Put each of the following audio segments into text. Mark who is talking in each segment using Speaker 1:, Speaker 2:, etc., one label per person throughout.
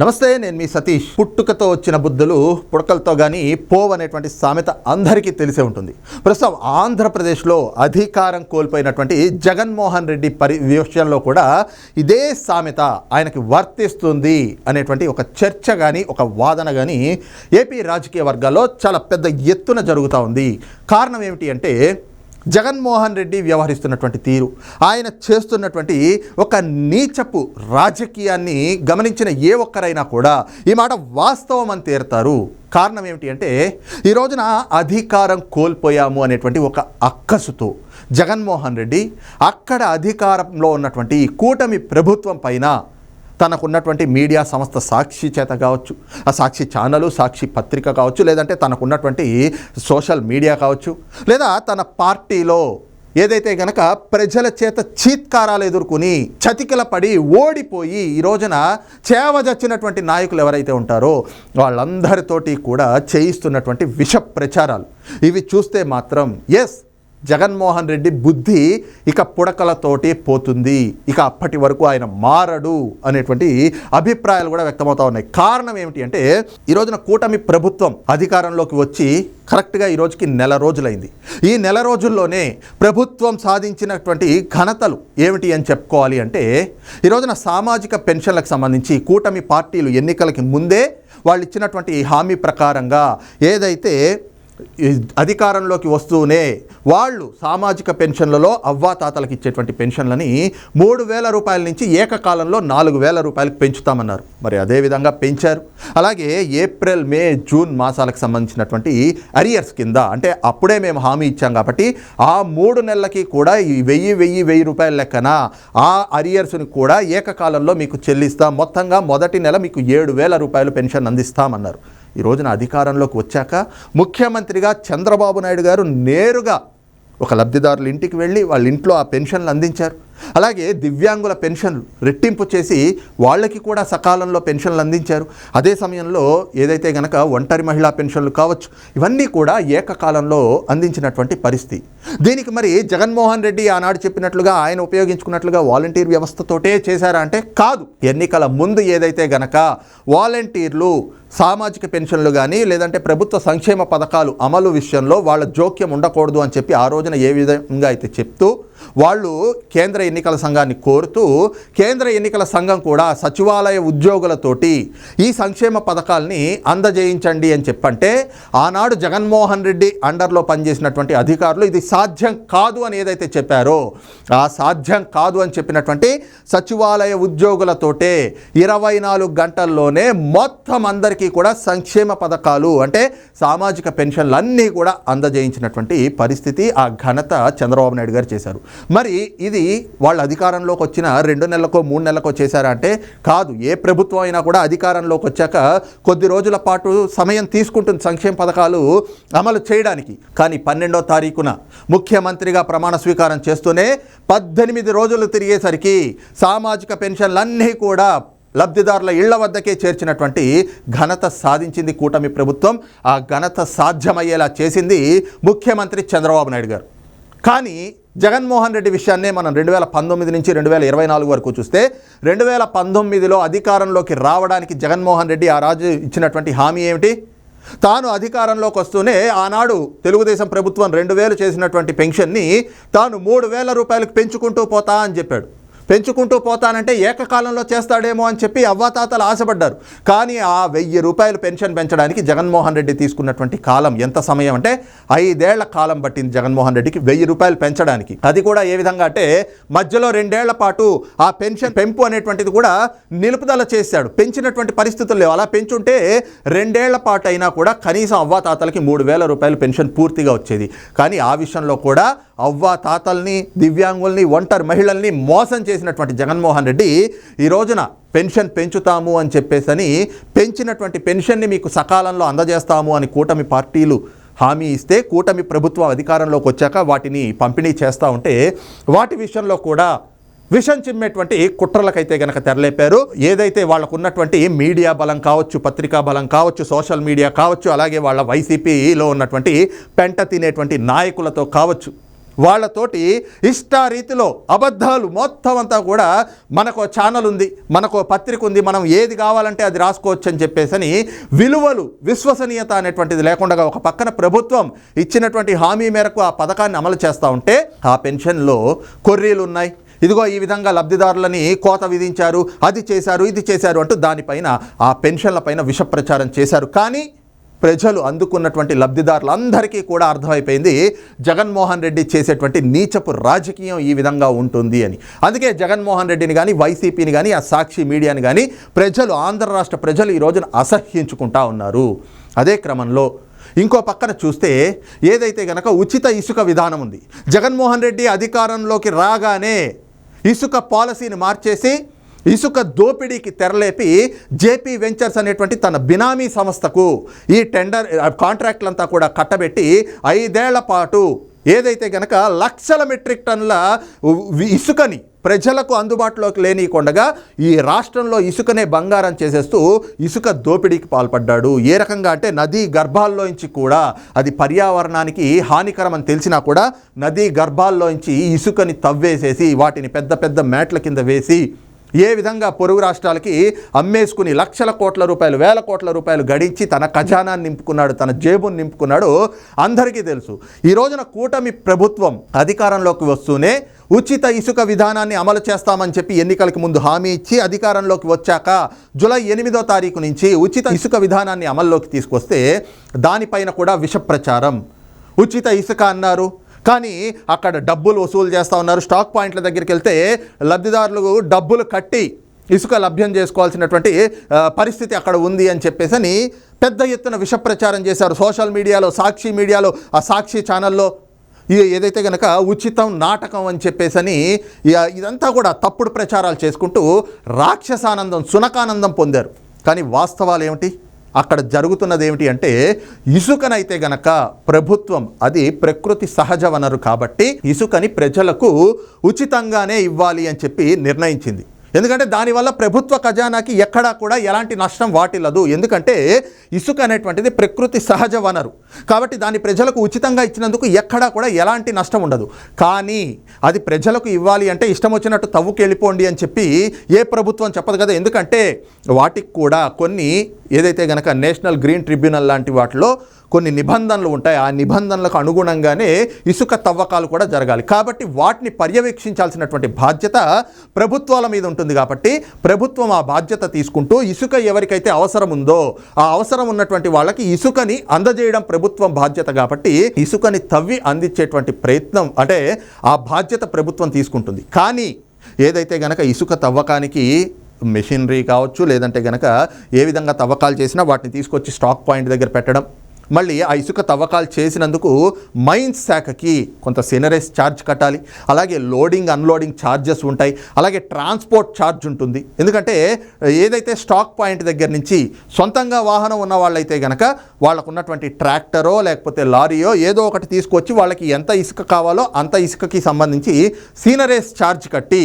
Speaker 1: నమస్తే నేను మీ సతీష్. పుట్టుకతో వచ్చిన బుద్ధులు పుడకలతో కానీ పోవనేటువంటి సామెత అందరికీ తెలిసే ఉంటుంది. ప్రస్తుతం ఆంధ్రప్రదేశ్లో అధికారం కోల్పోయినటువంటి జగన్మోహన్ రెడ్డి పరి విషయంలో కూడా ఇదే సామెత ఆయనకి వర్తిస్తుంది అనేటువంటి ఒక చర్చ కానీ ఒక వాదన కానీ ఏపీ రాజకీయ వర్గాల్లో చాలా పెద్ద ఎత్తున జరుగుతూ ఉంది. కారణం ఏమిటి అంటే జగన్మోహన్ రెడ్డి వ్యవహరిస్తున్నటువంటి తీరు ఆయన చేస్తున్నటువంటి ఒక నీచపు రాజకీయాన్ని గమనించిన ఏ ఒక్కరైనా కూడా ఈ మాట వాస్తవం అని తేరుతారు. కారణం ఏమిటి అంటే ఈ రోజున అధికారం కోల్పోయాము అనేటువంటి ఒక అక్కసుతో జగన్మోహన్ రెడ్డి అక్కడ అధికారంలో ఉన్నటువంటి ఈ కూటమి ప్రభుత్వం పైన తనకున్నటువంటి మీడియా సంస్థ సాక్షి చేత కావచ్చు ఆ సాక్షి ఛానలు సాక్షి పత్రిక కావచ్చు లేదంటే తనకున్నటువంటి సోషల్ మీడియా కావచ్చు లేదా తన పార్టీలో ఏదైతే గనక ప్రజల చేత చీత్కారాలు ఎదుర్కొని చతికిల పడి ఓడిపోయి ఈ రోజున చేవజచ్చినటువంటి నాయకులు ఎవరైతే ఉంటారో వాళ్ళందరితోటి కూడా చేయిస్తున్నటువంటి విష ప్రచారాలు. ఇవి చూస్తే మాత్రం ఎస్ జగన్మోహన్ రెడ్డి బుద్ధి ఇక పుడకలతోటి పోతుంది. ఇక అప్పటి వరకు ఆయన మారడు అనేటువంటి అభిప్రాయాలు కూడా వ్యక్తమవుతా ఉన్నాయి. కారణం ఏమిటి అంటే ఈ రోజున కూటమి ప్రభుత్వం అధికారంలోకి వచ్చి కరెక్ట్గా ఈ రోజుకి నెల రోజులైంది. ఈ నెల రోజుల్లోనే ప్రభుత్వం సాధించినటువంటి ఘనతలు ఏమిటి అని చెప్పుకోవాలి అంటే ఈ రోజున సామాజిక పెన్షన్లకు సంబంధించి కూటమి పార్టీలు ఎన్నికలకి ముందే వాళ్ళు ఇచ్చినటువంటి హామీ ప్రకారంగా ఏదైతే అధికారంలోకి వస్తూనే వాళ్ళు సామాజిక పెన్షన్లలో అవ్వాతాతలకు ఇచ్చేటువంటి పెన్షన్లని మూడు వేల రూపాయల నుంచి ఏకకాలంలో నాలుగు వేల రూపాయలకు పెంచుతామన్నారు. మరి అదేవిధంగా పెంచారు. అలాగే ఏప్రిల్ మే జూన్ మాసాలకు సంబంధించినటువంటి అరియర్స్ కింద అంటే అప్పుడే మేము హామీ ఇచ్చాం కాబట్టి ఆ మూడు నెలలకి కూడా ఈ వెయ్యి వెయ్యి వెయ్యి రూపాయల లెక్కన ఆ అరియర్స్ని కూడా ఏకకాలంలో మీకు చెల్లిస్తాం. మొత్తంగా మొదటి నెల మీకు ఏడు వేల రూపాయలు పెన్షన్ అందిస్తామన్నారు. ఈ రోజున అధికారంలోకి వచ్చాక ముఖ్యమంత్రిగా చంద్రబాబు నాయుడు గారు నేరుగా ఒక లబ్ధిదారుల ఇంటికి వెళ్ళి వాళ్ళ ఇంట్లో ఆ పెన్షన్లు అందించారు. అలాగే దివ్యాంగుల పెన్షన్లు రెట్టింపు చేసి వాళ్ళకి కూడా సకాలంలో పెన్షన్లు అందించారు. అదే సమయంలో ఏదైతే గనక ఒంటరి మహిళా పెన్షన్లు కావచ్చు ఇవన్నీ కూడా ఏకకాలంలో అందించినటువంటి పరిస్థితి. దీనికి మరి జగన్మోహన్ రెడ్డి ఆనాడు చెప్పినట్లుగా ఆయన ఉపయోగించుకున్నట్లుగా వాలంటీర్ వ్యవస్థతోటే చేశారా అంటే కాదు. ఎన్నికల ముందు ఏదైతే గనక వాలంటీర్లు సామాజిక పెన్షన్లు కానీ లేదంటే ప్రభుత్వ సంక్షేమ పథకాలు అమలు విషయంలో వాళ్ళ జోక్యం ఉండకూడదు అని చెప్పి ఆ రోజున ఏ విధంగా అయితే చెప్తూ వాళ్ళు కేంద్ర ఎన్నికల సంఘాన్ని కోరుతూ కేంద్ర ఎన్నికల సంఘం కూడా సచివాలయ ఉద్యోగులతోటి ఈ సంక్షేమ పథకాల్ని అందజేయించండి అని చెప్పంటే ఆనాడు జగన్మోహన్ రెడ్డి అండర్లో పనిచేసినటువంటి అధికారులు ఇది సాధ్యం కాదు అని ఏదైతే చెప్పారో ఆ సాధ్యం కాదు అని చెప్పినటువంటి సచివాలయ ఉద్యోగులతోటే ఇరవై నాలుగు గంటల్లోనే మొత్తం అందరికీ కూడా సంక్షేమ పథకాలు అంటే సామాజిక పెన్షన్లు అన్నీ కూడా అందజేయించినటువంటి పరిస్థితి ఆ ఘనత చంద్రబాబు నాయుడు గారు చేశారు. మరి ఇది వాళ్ళ అధికారంలోకి వచ్చిన రెండు నెలలకో మూడు నెలలకో చేశారా అంటే కాదు. ఏ ప్రభుత్వం అయినా కూడా అధికారంలోకి వచ్చాక కొద్ది రోజుల పాటు సమయం తీసుకుంటుంది సంక్షేమ పథకాలు అమలు చేయడానికి. కానీ పన్నెండో తారీఖున ముఖ్యమంత్రిగా ప్రమాణ స్వీకారం చేస్తూనే పద్దెనిమిది రోజులు తిరిగేసరికి సామాజిక పెన్షన్లన్నీ కూడా లబ్ధిదారుల ఇళ్ళ వద్దకే చేర్చినటువంటి ఘనత సాధించింది కూటమి ప్రభుత్వం. ఆ ఘనత సాధ్యమయ్యేలా చేసింది ముఖ్యమంత్రి చంద్రబాబు నాయుడు గారు. కానీ జగన్మోహన్ రెడ్డి విషయాన్నే మనం రెండు వేల పంతొమ్మిది నుంచి రెండు వేల ఇరవై నాలుగు వరకు చూస్తే రెండు వేల పంతొమ్మిదిలో అధికారంలోకి రావడానికి జగన్మోహన్ రెడ్డి ఆ రాజు ఇచ్చినటువంటి హామీ ఏమిటి? తాను అధికారంలోకి వస్తూనే ఆనాడు తెలుగుదేశం ప్రభుత్వం రెండు వేలు చేసినటువంటి పెన్షన్ని తాను మూడు వేల రూపాయలకు పెంచుకుంటూ పోతా అని చెప్పాడు. పెంచుకుంటూ పోతానంటే ఏకకాలంలో చేస్తాడేమో అని చెప్పి అవ్వాతాతలు ఆశపడ్డారు. కానీ ఆ వెయ్యి రూపాయలు పెన్షన్ పెంచడానికి జగన్మోహన్ రెడ్డి తీసుకున్నటువంటి కాలం ఎంత సమయం అంటే ఐదేళ్ళ కాలం పట్టింది జగన్మోహన్ రెడ్డికి వెయ్యి రూపాయలు పెంచడానికి. అది కూడా ఏ విధంగా అంటే మధ్యలో రెండేళ్ళ పాటు ఆ పెన్షన్ పెంపు అనేటువంటిది కూడా నిలుపుదల చేశాడు. పెంచినటువంటి పరిస్థితులు లేవు. అలా పెంచుంటే రెండేళ్ళ పాటు అయినా కూడా కనీసం అవ్వాతాతలకి మూడు వేల రూపాయలు పెన్షన్ పూర్తిగా వచ్చేది. కానీ ఆ విషయంలో కూడా అవ్వ తాతల్ని దివ్యాంగుల్ని ఒంటరి మహిళల్ని మోసం చేసినటువంటి జగన్మోహన్ రెడ్డి ఈ రోజున పెన్షన్ పెంచుతాము అని చెప్పేసని పెంచినటువంటి పెన్షన్ని మీకు సకాలంలో అందజేస్తాము అని కూటమి పార్టీలు హామీ ఇస్తే కూటమి ప్రభుత్వం అధికారంలోకి వచ్చాక వాటిని పంపిణీ చేస్తూ ఉంటే వాటి విషయంలో కూడా విషం చిమ్మేటువంటి కుట్రలకైతే గనక తెరలేపారు. ఏదైతే వాళ్ళకు ఉన్నటువంటి మీడియా బలం కావచ్చు పత్రికా బలం కావచ్చు సోషల్ మీడియా కావచ్చు అలాగే వాళ్ళ వైసీపీలో ఉన్నటువంటి పెంట తినేటువంటి నాయకులతో కావచ్చు వాళ్ళతోటి ఇష్టారీతిలో అబద్ధాలు మొత్తం అంతా కూడా మనకు ఛానల్ ఉంది మనకు పత్రిక ఉంది మనం ఏది కావాలంటే అది రాసుకోవచ్చు అని చెప్పేసని విలువలు విశ్వసనీయత అనేటువంటిది లేకుండా ఒక పక్కన ప్రభుత్వం ఇచ్చినటువంటి హామీ మేరకు ఆ పథకాన్ని అమలు చేస్తూ ఉంటే ఆ పెన్షన్లో కొర్రీలు ఉన్నాయి ఇదిగో ఈ విధంగా లబ్ధిదారులని కోత విధించారు అది చేశారు ఇది చేశారు అంటూ దానిపైన ఆ పెన్షన్ల పైన విష ప్రచారం చేశారు. కానీ ప్రజలు అందుకున్నటువంటి లబ్ధిదారులందరికీ కూడా అర్థమైపోయింది జగన్మోహన్ రెడ్డి చేసేటువంటి నీచపు రాజకీయం ఈ విధంగా ఉంటుంది అని. అందుకే జగన్మోహన్ రెడ్డిని కానీ వైసీపీని కానీ ఆ సాక్షి మీడియాని కానీ ప్రజలు ఆంధ్ర రాష్ట్ర ప్రజలు ఈ రోజున అసహ్యించుకుంటా ఉన్నారు. అదే క్రమంలో ఇంకో పక్కన చూస్తే ఏదైతే గనక ఉచిత ఇసుక విధానం ఉంది జగన్మోహన్ రెడ్డి అధికారంలోకి రాగానే ఇసుక పాలసీని మార్చేసి ఇసుక దోపిడీకి తెరలేపి జేపీ వెంచర్స్ అనేటువంటి తన బినామీ సంస్థకు ఈ టెండర్ కాంట్రాక్ట్లంతా కూడా కట్టబెట్టి ఐదేళ్ళ పాటు ఏదైతే గనక లక్షల మెట్రిక్ టన్ల ఇసుకని ప్రజలకు అందుబాటులోకి లేనియకుండగా ఈ రాష్ట్రంలో ఇసుకనే బంగారం చేసేస్తూ ఇసుక దోపిడీకి పాల్పడ్డాడు. ఏ రకంగా అంటే నదీ గర్భాల్లోంచి కూడా అది పర్యావరణానికి హానికరం అని తెలిసినా కూడా నదీ గర్భాల్లోంచి ఇసుకని తవ్వేసేసి వాటిని పెద్ద పెద్ద మేట్ల కింద వేసి ఏ విధంగా పొరుగు రాష్ట్రాలకి అమ్మేసుకుని లక్షల కోట్ల రూపాయలు వేల కోట్ల రూపాయలు గడించి తన ఖజానాన్ని నింపుకున్నాడు తన జేబును నింపుకున్నాడు అందరికీ తెలుసు. ఈ రోజున కూటమి ప్రభుత్వం అధికారంలోకి వస్తూనే ఉచిత ఇసుక విధానాన్ని అమలు చేస్తామని చెప్పి ఎన్నికలకు ముందు హామీ ఇచ్చి అధికారంలోకి వచ్చాక జూలై ఎనిమిదో తారీఖు నుంచి ఉచిత ఇసుక విధానాన్ని అమల్లోకి తీసుకొస్తే దానిపైన కూడా విష ప్రచారం ఉచిత ఇసుక అన్నారు. కానీ అక్కడ డబ్బులు వసూలు చేస్తూ ఉన్నారు. స్టాక్ పాయింట్ల దగ్గరికి వెళ్తే లబ్ధిదారులు డబ్బులు కట్టి ఇసుక లభ్యం చేసుకోవాల్సినటువంటి పరిస్థితి అక్కడ ఉంది అని చెప్పేసి అని పెద్ద ఎత్తున విష ప్రచారం చేశారు. సోషల్ మీడియాలో సాక్షి మీడియాలో ఆ సాక్షి ఛానల్లో ఈ ఏదైతే కనుక ఉచితం నాటకం అని చెప్పేసని అని ఇదంతా కూడా తప్పుడు ప్రచారాలు చేసుకుంటూ రాక్షసానందం సునకానందం పొందారు. కానీ వాస్తవాలు ఏమిటి? అక్కడ జరుగుతున్నది ఏమిటి అంటే ఇసుకనైతే గనక ప్రభుత్వం అది ప్రకృతి సహజ వనరు కాబట్టి ఇసుకని ప్రజలకు ఉచితంగానే ఇవ్వాలి అని చెప్పి నిర్ణయించింది. ఎందుకంటే దానివల్ల ప్రభుత్వ ఖజానాకి ఎక్కడా కూడా ఎలాంటి నష్టం వాటిల్లదు. ఎందుకంటే ఇసుక అనేటువంటిది ప్రకృతి సహజ వనరు కాబట్టి దాన్ని ప్రజలకు ఉచితంగా ఇచ్చినందుకు ఎక్కడా కూడా ఎలాంటి నష్టం ఉండదు. కానీ అది ప్రజలకు ఇవ్వాలి అంటే ఇష్టం వచ్చినట్టు తవ్వుకెళ్ళిపోండి అని చెప్పి ఏ ప్రభుత్వం చెప్పదు కదా. ఎందుకంటే వాటికి కూడా కొన్ని ఏదైతే గనక నేషనల్ గ్రీన్ ట్రిబ్యునల్ లాంటి వాటిలో కొన్ని నిబంధనలు ఉంటాయి. ఆ నిబంధనలకు అనుగుణంగానే ఇసుక తవ్వకాలు కూడా జరగాలి. కాబట్టి వాటిని పర్యవేక్షించాల్సినటువంటి బాధ్యత ప్రభుత్వాల మీద ఉంటుంది కాబట్టి ప్రభుత్వం ఆ బాధ్యత తీసుకుంటూ ఇసుక ఎవరికైతే అవసరం ఉందో ఆ అవసరం ఉన్నటువంటి వాళ్ళకి ఇసుకని అందజేయడం ప్రభుత్వం ప్రభుత్వం బాధ్యత కాబట్టి ఇసుకని తవ్వి అందించేటువంటి ప్రయత్నం అంటే ఆ బాధ్యత ప్రభుత్వం తీసుకుంటుంది. కానీ ఏదైతే గనక ఇసుక తవ్వకానికి మెషినరీ కావచ్చు లేదంటే గనక ఏ విధంగా తవ్వకాలు చేసినా వాటిని తీసుకొచ్చి స్టాక్ పాయింట్ దగ్గర పెట్టడం మళ్ళీ ఆ ఇసుక తవ్వకాలు చేసినందుకు మైన్స్ శాఖకి కొంత సినరేస్ ఛార్జ్ కట్టాలి. అలాగే లోడింగ్ అన్లోడింగ్ ఛార్జెస్ ఉంటాయి. అలాగే ట్రాన్స్పోర్ట్ ఛార్జ్ ఉంటుంది. ఎందుకంటే ఏదైతే స్టాక్ పాయింట్ దగ్గర నుంచి సొంతంగా వాహనం ఉన్న వాళ్ళైతే గనక వాళ్ళకు ఉన్నటువంటి ట్రాక్టరో లేకపోతే లారీయో ఏదో ఒకటి తీసుకొచ్చి వాళ్ళకి ఎంత ఇసుక కావాలో అంత ఇసుకకి సంబంధించి సీనరేస్ ఛార్జ్ కట్టి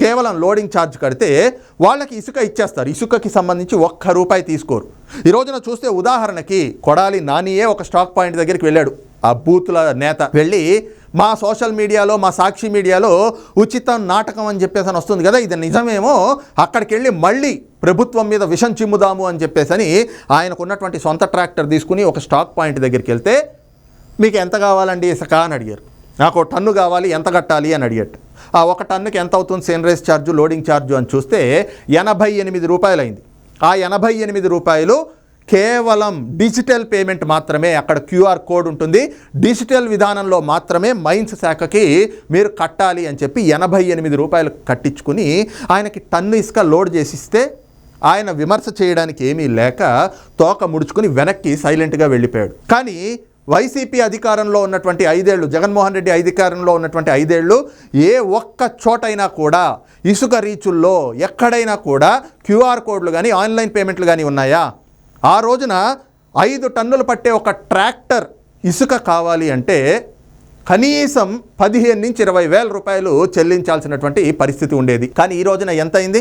Speaker 1: కేవలం లోడింగ్ ఛార్జ్ కడితే వాళ్ళకి ఇసుక ఇచ్చేస్తారు. ఇసుకకి సంబంధించి ఒక్క రూపాయి తీసుకోరు. ఈ రోజున చూస్తే ఉదాహరణకి కొడాలి నానియే ఒక స్టాక్ పాయింట్ దగ్గరికి వెళ్ళాడు. ఆ బూతుల నేత వెళ్ళి మా సోషల్ మీడియాలో మా సాక్షి మీడియాలో ఉచితం నాటకం అని చెప్పేసి అని వస్తుంది కదా ఇది నిజమేమో అక్కడికి వెళ్ళి మళ్ళీ ప్రభుత్వం మీద విషం చిమ్ముదాము అని చెప్పేసి ఆయనకు ఉన్నటువంటి సొంత ట్రాక్టర్ తీసుకుని ఒక స్టాక్ పాయింట్ దగ్గరికి వెళ్తే మీకు ఎంత కావాలండి ఇసుక? అని అడిగారు. నాకు ఒక టన్ను కావాలి ఎంత కట్టాలి? అని అడిగట్టు ఒక టన్నుకి ఎంత అవుతుంది సెన్రైజ్ ఛార్జు లోడింగ్ ఛార్జు అని చూస్తే ఎనభై ఎనిమిది రూపాయలు అయింది ఆ ఎనభై ఎనిమిది రూపాయలు కేవలం డిజిటల్ పేమెంట్ మాత్రమే అక్కడ క్యూఆర్ కోడ్ ఉంటుంది. డిజిటల్ విధానంలో మాత్రమే మైన్స్ శాఖకి మీరు కట్టాలి అని చెప్పి ఎనభై ఎనిమిది రూపాయలు కట్టించుకుని ఆయనకి టన్ను ఇసుక లోడ్ చేసిస్తే ఆయన విమర్శ చేయడానికి ఏమీ లేక తోక ముడుచుకుని వెనక్కి సైలెంట్గా వెళ్ళిపోయాడు. కానీ వైసీపీ అధికారంలో ఉన్నటువంటి ఐదేళ్ళు జగన్మోహన్ రెడ్డి అధికారంలో ఉన్నటువంటి ఐదేళ్ళు ఏ ఒక్క చోటైనా కూడా ఇసుక రీచుల్లో ఎక్కడైనా కూడా క్యూఆర్ కోడ్లు కానీ ఆన్లైన్ పేమెంట్లు కానీ ఉన్నాయా? ఆ రోజున ఐదు టన్నులు పట్టే ఒక ట్రాక్టర్ ఇసుక కావాలి అంటే కనీసం పదిహేను నుంచి ఇరవై వేల రూపాయలు చెల్లించాల్సినటువంటి పరిస్థితి ఉండేది. కానీ ఈ రోజున ఎంత అయింది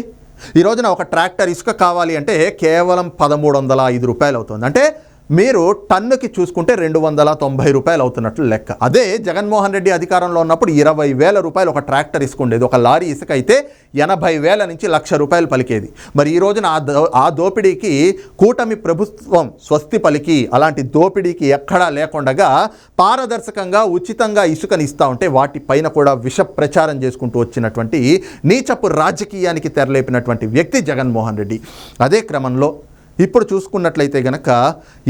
Speaker 1: ఈ రోజున ఒక ట్రాక్టర్ ఇసుక కావాలి అంటే కేవలం పదమూడు వందల ఐదు రూపాయలు అవుతుంది. అంటే మీరు టన్నుకి చూసుకుంటే రెండు వందల తొంభై రూపాయలు అవుతున్నట్లు లెక్క. అదే జగన్మోహన్ రెడ్డి అధికారంలో ఉన్నప్పుడు ఇరవై వేల రూపాయలు ఒక ట్రాక్టర్ ఇసుకుండేది. ఒక లారీ ఇసుక అయితే ఎనభై వేల నుంచి లక్ష రూపాయలు పలికేది. మరి ఈ రోజున ఆ దో ఆ దోపిడీకి కూటమి ప్రభుత్వం స్వస్తి పలికి అలాంటి దోపిడీకి ఎక్కడా లేకుండగా పారదర్శకంగా ఉచితంగా ఇసుకని ఇస్తూ ఉంటే వాటిపైన కూడా విష ప్రచారం చేసుకుంటూ వచ్చినటువంటి నీచపు రాజకీయానికి తెరలేపినటువంటి వ్యక్తి జగన్మోహన్ రెడ్డి. అదే క్రమంలో ఇప్పుడు చూసుకున్నట్లయితే గనక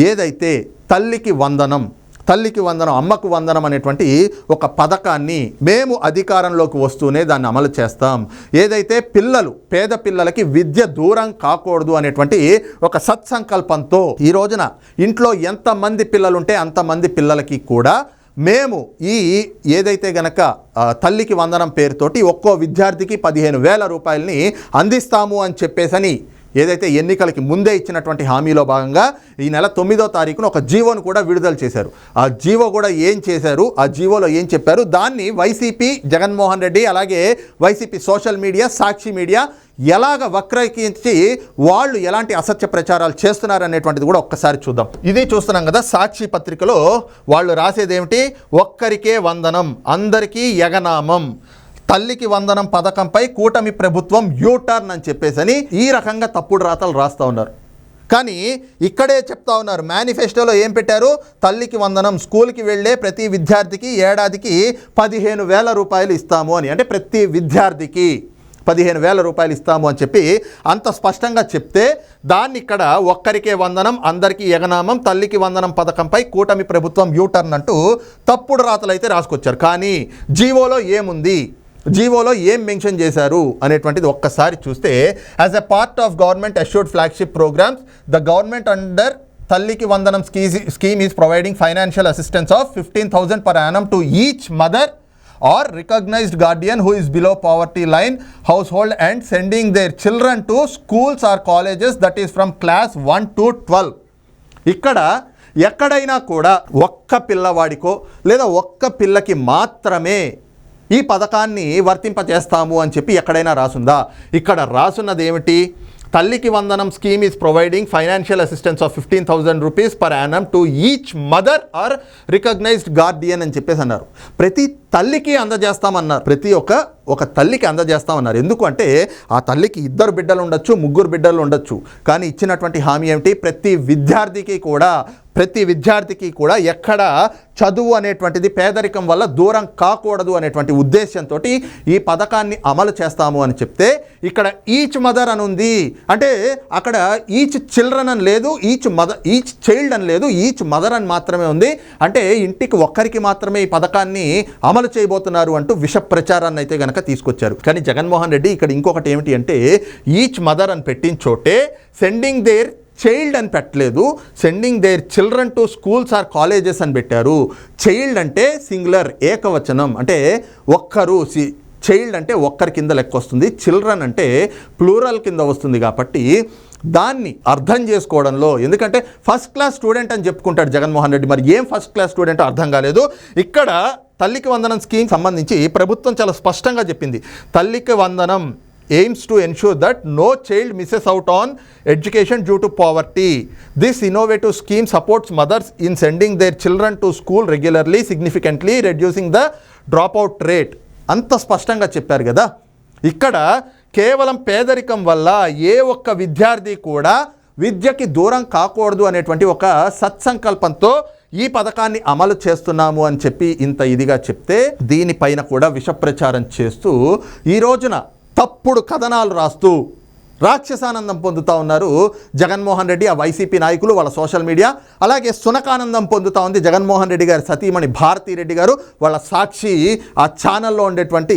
Speaker 1: ఏదైతే తల్లికి వందనం తల్లికి వందనం అమ్మకు వందనం అనేటువంటి ఒక పథకాన్ని మేము అధికారంలోకి వస్తూనే దాన్ని అమలు చేస్తాం. ఏదైతే పిల్లలు పేద పిల్లలకి విద్య దూరం కాకూడదు అనేటువంటి ఒక సత్సంకల్పంతో ఈ రోజున ఇంట్లో ఎంతమంది పిల్లలుంటే అంతమంది పిల్లలకి కూడా మేము ఈ ఏదైతే గనక తల్లికి వందనం పేరుతోటి ఒక్కో విద్యార్థికి పదిహేను వేల రూపాయలని అందిస్తాము అని చెప్పేసని ఏదైతే ఎన్నికలకి ముందే ఇచ్చినటువంటి హామీలో భాగంగా ఈ నెల తొమ్మిదో తారీఖున ఒక జీవోను కూడా విడుదల చేశారు. ఆ జీవో కూడా ఏం చేశారు? ఆ జీవోలో ఏం చెప్పారు? దాన్ని వైసీపీ జగన్మోహన్ రెడ్డి అలాగే YCP social media Sakshi media ఎలాగ వక్రీకరించి వాళ్ళు ఎలాంటి అసత్య ప్రచారాలు చేస్తున్నారు అనేటువంటిది కూడా ఒక్కసారి చూద్దాం. ఇది చూస్తున్నాం కదా సాక్షి పత్రికలో వాళ్ళు రాసేది ఏమిటి ఒక్కరికే వందనం అందరికీ యగనామం. తల్లికి వందనం పథకంపై కూటమి ప్రభుత్వం యూటర్న్ అని చెప్పేసని ఈ రకంగా తప్పుడు రాతలు రాస్తూ ఉన్నారు. కానీ ఇక్కడే చెప్తా ఉన్నారు మేనిఫెస్టోలో ఏం పెట్టారు? తల్లికి వందనం స్కూల్కి వెళ్ళే ప్రతి విద్యార్థికి ఏడాదికి పదిహేను వేల రూపాయలు ఇస్తాము అని. అంటే ప్రతి విద్యార్థికి పదిహేను వేల రూపాయలు ఇస్తాము అని చెప్పి అంత స్పష్టంగా చెప్తే దాన్ని ఇక్కడ ఒక్కరికే వందనం అందరికీ ఎగనామం తల్లికి వందనం పథకంపై కూటమి ప్రభుత్వం యూటర్న్ అంటూ తప్పుడు రాతలు అయితే రాసుకొచ్చారు. కానీ జీవోలో ఏముంది? జీవోలో ఏం మెన్షన్ చేశారు అనేటువంటిది ఒక్కసారి చూస్తే as a part of government assured flagship programmes the government under Thalliki Vandanam schemes scheme is providing financial assistance of fifteen thousand per annum to each mother or recognized guardian who is below poverty line household and sending their children to schools or colleges that is from class 1 to 12 ఇక్కడ ఎక్కడైనా కూడా ఒక్క పిల్లవాడికో లేదా ఒక్క పిల్లకి మాత్రమే ఈ పథకాన్ని వర్తింపజేస్తాము అని చెప్పి ఎక్కడైనా రాసుందా? ఇక్కడ రాసున్నది ఏమిటి? Thalliki Vandanam scheme is providing financial assistance of fifteen thousand rupees per annum to each mother or recognised guardian అని చెప్పేసి అన్నారు. ప్రతి తల్లికి అందజేస్తామన్నారు. ప్రతి ఒక్క ఒక తల్లికి అందజేస్తామన్నారు. ఎందుకంటే ఆ తల్లికి ఇద్దరు బిడ్డలు ఉండొచ్చు ముగ్గురు బిడ్డలు ఉండొచ్చు. కానీ ఇచ్చినటువంటి హామీ ఏమిటి? ప్రతి విద్యార్థికి కూడా ప్రతి విద్యార్థికి కూడా ఎక్కడ చదువు అనేటువంటిది పేదరికం వల్ల దూరం కాకూడదు అనేటువంటి ఉద్దేశంతో ఈ పథకాన్ని అమలు చేస్తాము అని చెప్తే ఇక్కడ ఈచ్ మదర్ అని ఉంది. అంటే అక్కడ ఈచ్ చిల్డ్రన్ అని లేదు ఈచ్ మదర్ ఈచ్ చైల్డ్ అని లేదు ఈచ్ మదర్ అని మాత్రమే ఉంది. అంటే ఇంటికి ఒక్కరికి మాత్రమే ఈ పథకాన్ని అమలు చేయబోతున్నారు అంటూ విష ప్రచారాన్ని అయితే గనక తీసుకొచ్చారు. కానీ జగన్మోహన్ రెడ్డి ఇక్కడ ఇంకొకటి ఏమిటి అంటే ఈచ్ మదర్ అని పెట్టిన చోటే సెండింగ్ దేర్ చైల్డ్ అని పెట్టలేదు. Sending their children to schools or colleges అని పెట్టారు. చైల్డ్ అంటే సింగులర్ ఏకవచనం. అంటే ఒక్కరు సి చైల్డ్ అంటే ఒక్కరి కింద లెక్క వస్తుంది. చిల్డ్రన్ అంటే ప్లూరల్ కింద వస్తుంది కాబట్టి దాన్ని అర్థం చేసుకోవడంలో ఎందుకంటే ఫస్ట్ క్లాస్ స్టూడెంట్ అని చెప్పుకుంటాడు జగన్మోహన్ రెడ్డి. మరి ఏం ఫస్ట్ క్లాస్ స్టూడెంట్ అర్థం కాలేదు. ఇక్కడ తల్లికి వందనం స్కీమ్ సంబంధించి ప్రభుత్వం చాలా స్పష్టంగా చెప్పింది. Thalliki Vandanam aims to ensure that no child misses out on education due to poverty this innovative scheme supports mothers in sending their children to school regularly significantly reducing the drop out rate అంత స్పష్టంగా చెప్పారు కదా. ఇక్కడ కేవలం పేదరికం వల్ల ఏ ఒక్క విద్యార్థి కూడా విద్యకి దూరం కాకూడదు అనేటువంటి ఒక సత్సంకల్పంతో ఈ పథకాన్ని అమలు చేస్తున్నాము అని చెప్పి ఇంత ఇదిగా చెప్తే దీనిపైన కూడా విషప్రచారం చేస్తూ ఈ రోజున తప్పుడు కథనాలు రాస్తూ రాక్షసానందం పొందుతా ఉన్నారు జగన్మోహన్ రెడ్డి ఆ వైసీపీ నాయకులు వాళ్ళ సోషల్ మీడియా. అలాగే సునకానందం పొందుతా ఉంది జగన్మోహన్ రెడ్డి గారి సతీమణి భారతీరెడ్డి గారు వాళ్ళ సాక్షి ఆ ఛానల్లో ఉండేటువంటి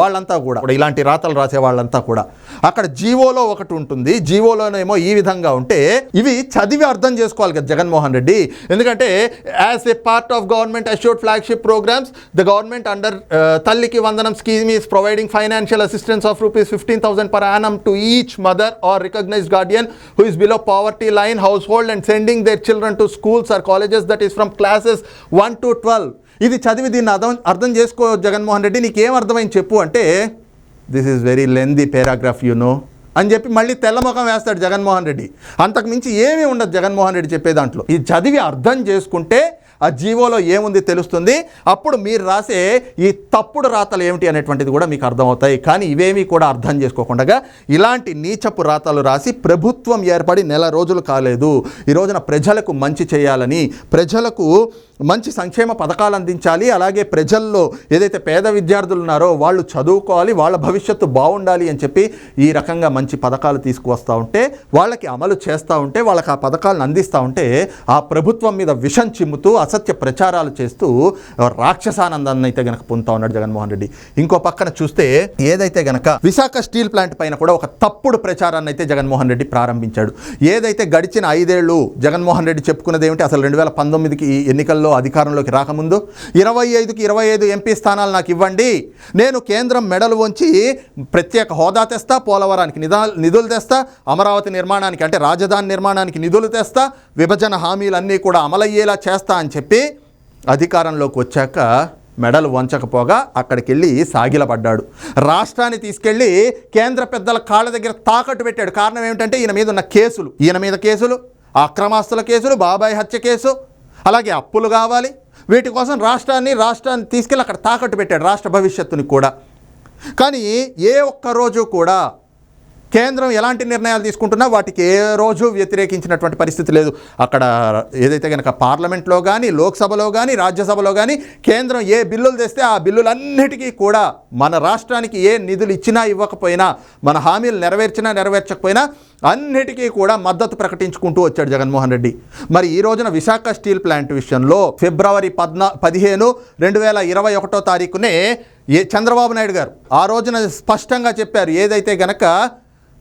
Speaker 1: వాళ్ళంతా కూడా. ఇలాంటి రాతలు రాసే వాళ్ళంతా కూడా. అక్కడ జీవోలో ఒకటి ఉంటుంది. జీవోలోనేమో ఈ విధంగా ఉంటే ఇవి చదివి అర్థం చేసుకోవాలి కదా జగన్మోహన్ రెడ్డి. ఎందుకంటే as a part of government assured flagship programmes the government under Thalliki Vandanam scheme is providing financial assistance of rupees fifteen thousand per annum to each mother or recognized guardian who is below poverty line household and sending their children to schools or colleges that is from classes 1 to 12 ఇది చదివి దీన్ని అర్థం అర్థం చేసుకో జగన్మోహన్ రెడ్డి నీకేం అర్థమైంది చెప్పు అంటే this is very lengthy paragraph you know అని చెప్పి మళ్ళీ తెల్లముఖం వేస్తాడు జగన్మోహన్ రెడ్డి. అంతకు మించి ఏమీ ఉండదు జగన్మోహన్ రెడ్డి చెప్పే దాంట్లో. ఈ చదివి అర్థం చేసుకుంటే ఆ జీవోలో ఏముంది తెలుస్తుంది? అప్పుడు మీరు రాసే ఈ తప్పుడు రాతలు ఏమిటి అనేటువంటిది కూడా మీకు అర్థమవుతాయి. కానీ ఇవేమీ కూడా అర్థం చేసుకోకుండా ఇలాంటి నీచపు రాతలు రాసి ప్రభుత్వం ఏర్పడి నెల రోజులు కాలేదు. ఈ రోజున ప్రజలకు మంచి చేయాలని ప్రజలకు మంచి సంక్షేమ పథకాలు అందించాలి. అలాగే ప్రజల్లో ఏదైతే పేద విద్యార్థులు ఉన్నారో వాళ్ళు చదువుకోవాలి వాళ్ళ భవిష్యత్తు బాగుండాలి అని చెప్పి ఈ రకంగా మంచి పథకాలు తీసుకువస్తూ ఉంటే వాళ్ళకి అమలు చేస్తూ ఉంటే వాళ్ళకి ఆ పథకాలను అందిస్తూ ఉంటే ఆ ప్రభుత్వం మీద విషం చిమ్ముతూ అసత్య ప్రచారాలు చేస్తూ రాక్షసానందాన్ని అయితే గనక పొందుతా ఉన్నాడు జగన్మోహన్ రెడ్డి. ఇంకో పక్కన చూస్తే ఏదైతే గనక విశాఖ స్టీల్ ప్లాంట్ పైన కూడా ఒక తప్పుడు ప్రచారాన్ని అయితే జగన్మోహన్ రెడ్డి ప్రారంభించాడు. ఏదైతే గడిచిన ఐదేళ్ళు జగన్మోహన్ రెడ్డి చెప్పుకున్నది ఏమిటి? అసలు రెండు వేల పంతొమ్మిదికి ఎన్నికల్లో అధికారంలోకి రాకముందు ఇరవై ఐదుకి ఇరవై ఐదు ఎంపీ స్థానాలు నాకు ఇవ్వండి. నేను కేంద్రం మెడలు వంచి ప్రత్యేక హోదా తెస్తా పోలవరానికి నిదా నిధులు తెస్తా అమరావతి నిర్మాణానికి అంటే రాజధాని నిర్మాణానికి నిధులు తెస్తా విభజన హామీలన్నీ కూడా అమలయ్యేలా చేస్తా అని చెప్పి చెప్పి అధికారంలోకి వచ్చాక మెడలు వంచకపోగా అక్కడికి వెళ్ళి సాగిలపడ్డాడు. రాష్ట్రాన్ని తీసుకెళ్ళి కేంద్ర పెద్దల కాళ్ళ దగ్గర తాకట్టు పెట్టాడు. కారణం ఏమిటంటే ఈయన మీద ఉన్న కేసులు. ఈయన మీద కేసులు అక్రమాస్తుల కేసులు బాబాయ్ హత్య కేసు అలాగే అప్పులు కావాలి. వీటి కోసం రాష్ట్రాన్ని రాష్ట్రాన్ని తీసుకెళ్ళి అక్కడ తాకట్టు పెట్టాడు రాష్ట్ర భవిష్యత్తుని కూడా. కానీ ఏ ఒక్క రోజు కూడా కేంద్రం ఎలాంటి నిర్ణయాలు తీసుకుంటున్నా వాటికి ఏ రోజు వ్యతిరేకించినటువంటి పరిస్థితి లేదు. అక్కడ ఏదైతే కనుక పార్లమెంట్లో కానీ లోక్సభలో కానీ రాజ్యసభలో కానీ కేంద్రం ఏ బిల్లులు తెస్తే ఆ బిల్లులన్నిటికీ కూడా మన రాష్ట్రానికి ఏ నిధులు ఇచ్చినా ఇవ్వకపోయినా మన హామీలు నెరవేర్చినా నెరవేర్చకపోయినా అన్నిటికీ కూడా మద్దతు ప్రకటించుకుంటూ వచ్చాడు జగన్మోహన్ రెడ్డి. మరి ఈ రోజున విశాఖ స్టీల్ ప్లాంట్ విషయంలో ఫిబ్రవరి పద్నా పదిహేను రెండు వేల ఇరవై ఒకటో తారీఖునే ఏ చంద్రబాబు నాయుడు గారు ఆ రోజున స్పష్టంగా చెప్పారు. ఏదైతే గనక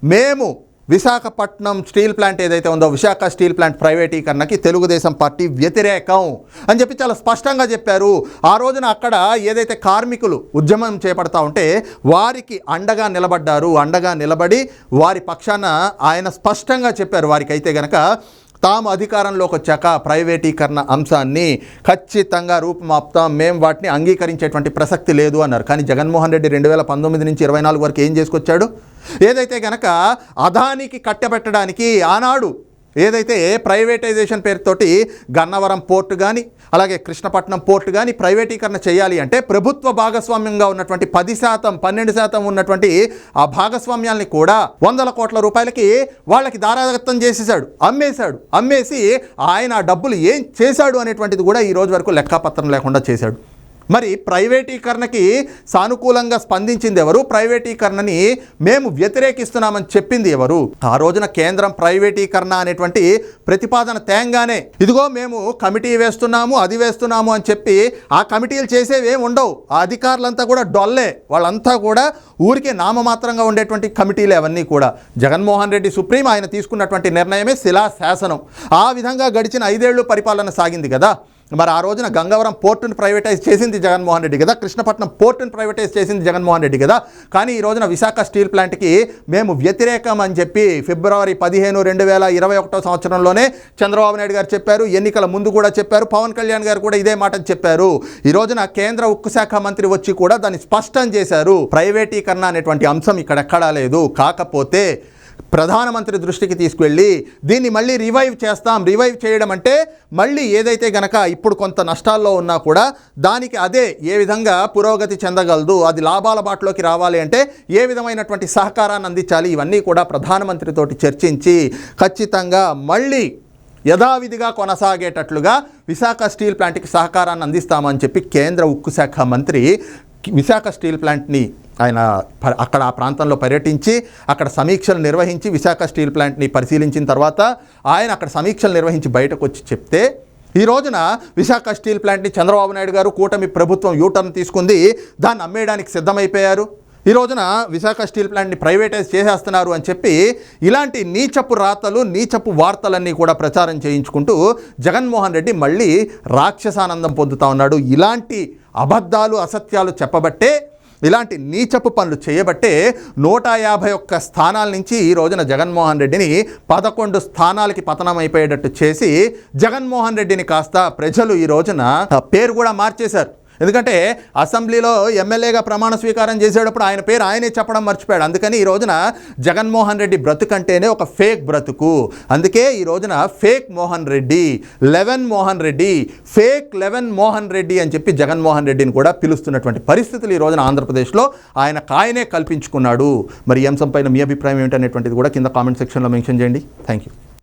Speaker 1: మేము విశాఖపట్నం స్టీల్ ప్లాంట్ ఏదైతే ఉందో విశాఖ స్టీల్ ప్లాంట్ ప్రైవేటీకరణకి తెలుగుదేశం పార్టీ వ్యతిరేకం అని చెప్పి చాలా స్పష్టంగా చెప్పారు. ఆ రోజున అక్కడ ఏదైతే కార్మికులు ఉద్యమం చేపడతా ఉంటే వారికి అండగా నిలబడ్డారు. అండగా నిలబడి వారి పక్షాన ఆయన స్పష్టంగా చెప్పారు. వారికైతే కనుక గనక తాము అధికారంలోకి వచ్చాక ప్రైవేటీకరణ అంశాన్ని ఖచ్చితంగా రూపుమాపుతాం. మేము వాటిని అంగీకరించేటువంటి ప్రసక్తి లేదు అన్నారు. కానీ జగన్మోహన్ రెడ్డి రెండు వేల పంతొమ్మిది నుంచి ఇరవై నాలుగు వరకు ఏం చేసుకొచ్చాడు? ఏదైతే గనక అదానికి కట్టబెట్టడానికి ఆనాడు ఏదైతే ప్రైవేటైజేషన్ పేరుతోటి గన్నవరం పోర్టు కానీ అలాగే కృష్ణపట్నం పోర్టు కానీ ప్రైవేటీకరణ చేయాలి అంటే ప్రభుత్వ భాగస్వామ్యంగా ఉన్నటువంటి పది శాతం పన్నెండు శాతం ఉన్నటువంటి ఆ భాగస్వామ్యాల్ని కూడా వందల కోట్ల రూపాయలకి వాళ్ళకి దారాదత్తం చేసేసాడు అమ్మేశాడు అమ్మేసి ఆయన ఆ డబ్బులు ఏం చేశాడు అనేటువంటిది కూడా ఈ రోజు వరకు లెక్కాపత్రం లేకుండా చేశాడు. మరి ప్రైవేటీకరణకి సానుకూలంగా స్పందించింది ఎవరు? ప్రైవేటీకరణని మేము వ్యతిరేకిస్తున్నామని చెప్పింది ఎవరు? ఆ రోజున కేంద్రం ప్రైవేటీకరణ అనేటువంటి ప్రతిపాదన తేంగానే ఇదిగో మేము కమిటీ వేస్తున్నాము అది వేస్తున్నాము అని చెప్పి ఆ కమిటీలు చేసేవి ఏమి ఉండవు. ఆ అధికారులంతా కూడా డొల్లే. వాళ్ళంతా కూడా ఊరికే నామమాత్రంగా ఉండేటువంటి కమిటీలు అవన్నీ కూడా. జగన్మోహన్ రెడ్డి సుప్రీం ఆయన తీసుకున్నటువంటి నిర్ణయమే శిలా శాసనం ఆ విధంగా గడిచిన ఐదేళ్ళు పరిపాలన సాగింది కదా. మరి ఆ రోజున గంగవరం పోర్టును ప్రైవేటైజ్ చేసింది జగన్మోహన్ రెడ్డి కదా కృష్ణపట్నం పోర్టును ప్రైవేటైజ్ చేసింది జగన్మోహన్ రెడ్డి కదా. కానీ ఈ రోజున విశాఖ స్టీల్ ప్లాంట్కి మేము వ్యతిరేకం అని చెప్పి ఫిబ్రవరి పదిహేను రెండు వేల ఇరవై ఒకటో సంవత్సరంలోనే చంద్రబాబు నాయుడు గారు చెప్పారు ఎన్నికల ముందు కూడా చెప్పారు పవన్ కళ్యాణ్ గారు కూడా ఇదే మాట చెప్పారు. ఈ రోజున కేంద్ర ఉక్కు శాఖ మంత్రి వచ్చి కూడా దాన్ని స్పష్టం చేశారు. ప్రైవేటీకరణ అనేటువంటి అంశం ఇక్కడ ఎక్కడా లేదు. కాకపోతే ప్రధానమంత్రి దృష్టికి తీసుకువెళ్ళి దీన్ని మళ్ళీ రివైవ్ చేస్తాం రివైవ్ చేయడం అంటే మళ్ళీ ఏదైతే గనక ఇప్పుడు కొంత నష్టాల్లో ఉన్నా కూడా దానికి అదే ఏ విధంగా పురోగతి చెందగలదు అది లాభాల బాటలోకి రావాలి అంటే ఏ విధమైనటువంటి సహకారాన్ని అందించాలి ఇవన్నీ కూడా ప్రధానమంత్రితోటి చర్చించి ఖచ్చితంగా మళ్ళీ యథావిధిగా కొనసాగేటట్లుగా విశాఖ స్టీల్ ప్లాంట్కి సహకారాన్ని అందిస్తామని చెప్పి కేంద్ర ఉక్కు శాఖ మంత్రి విశాఖ స్టీల్ ప్లాంట్ని ఆయన అక్కడ ఆ ప్రాంతంలో పర్యటించి అక్కడ సమీక్షలు నిర్వహించి విశాఖ స్టీల్ ప్లాంట్ని పరిశీలించిన తర్వాత ఆయన అక్కడ సమీక్షలు నిర్వహించి బయటకు వచ్చి చెప్తే ఈ రోజున విశాఖ స్టీల్ ప్లాంట్ని చంద్రబాబు నాయుడు గారు కూటమి ప్రభుత్వం యూటర్న్ తీసుకుంది దాన్ని అమ్మేయడానికి సిద్ధమైపోయారు. ఈ రోజున విశాఖ స్టీల్ ప్లాంట్ని ప్రైవేటైజ్ చేసేస్తున్నారు అని చెప్పి ఇలాంటి నీచపు రాతలు నీచపు వార్తలన్నీ కూడా ప్రచారం చేయించుకుంటూ జగన్మోహన్ రెడ్డి మళ్ళీ రాక్షసానందం పొందుతా ఉన్నాడు. ఇలాంటి అబద్ధాలు అసత్యాలు చెప్పబట్టే ఇలాంటి నీచపు పనులు చేయబట్టే నూట యాభై ఒక్క స్థానాల నుంచి ఈ రోజున జగన్మోహన్ రెడ్డిని పదకొండు స్థానాలకి పతనం అయిపోయేటట్టు చేసి జగన్మోహన్ రెడ్డిని కాస్త ప్రజలు ఈ రోజున పేరు కూడా మార్చేశారు. ఎందుకంటే అసెంబ్లీలో ఎమ్మెల్యేగా ప్రమాణ స్వీకారం చేసేటప్పుడు ఆయన పేరు ఆయనే చెప్పడం మర్చిపోయాడు. అందుకని ఈ రోజున జగన్మోహన్ రెడ్డి బ్రతుకంటేనే ఒక ఫేక్ బ్రతుకు. అందుకే ఈ రోజున fake Mohan Reddy eleven Mohan Reddy fake eleven Mohan Reddy అని చెప్పి జగన్మోహన్ రెడ్డిని కూడా పిలుస్తున్నటువంటి పరిస్థితులు ఈ రోజున ఆంధ్రప్రదేశ్లో ఆయన కాయనే కల్పించుకున్నాడు. మరి ఈ అంశంపైన మీ అభిప్రాయం ఏంటనేటువంటిది కూడా కింద కామెంట్ సెక్షన్లో మెన్షన్ చేయండి. Thank you